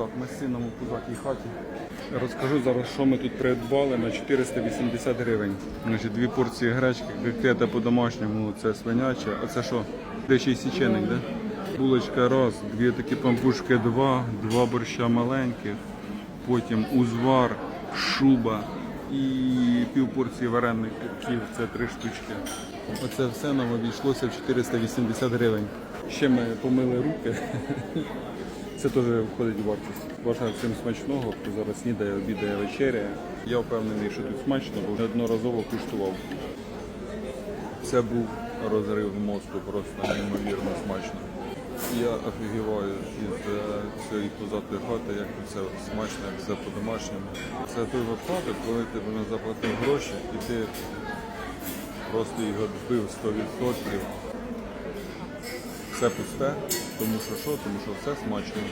Так, ми з сином у пузатій хаті. Розкажу зараз, що ми тут придбали на 480 гривень. Значить, дві порції гречки, котлета по-домашньому, це свиняча. А це що? Дичий січеник, да? Булочка раз, дві такі пампушки два, два борща маленьких, потім узвар, шуба і пів порції варених кубків, це три штучки. Оце все нам обійшлося в 480 гривень. Ще ми помили руки. Це теж входить у вартість. Бажаю всім смачного, хто зараз снідає, обідає, вечеряє. Я впевнений, що тут смачно, бо неодноразово куштував. Це був розрив мозку, просто неймовірно смачно. Я офігіваю із е, цієї позатої хати, як все смачно, як все по-домашньому. Це той випадок, коли ти не заплатив гроші і ти просто його вбив 100%. Все пусте, тому що що, тому що все смачно.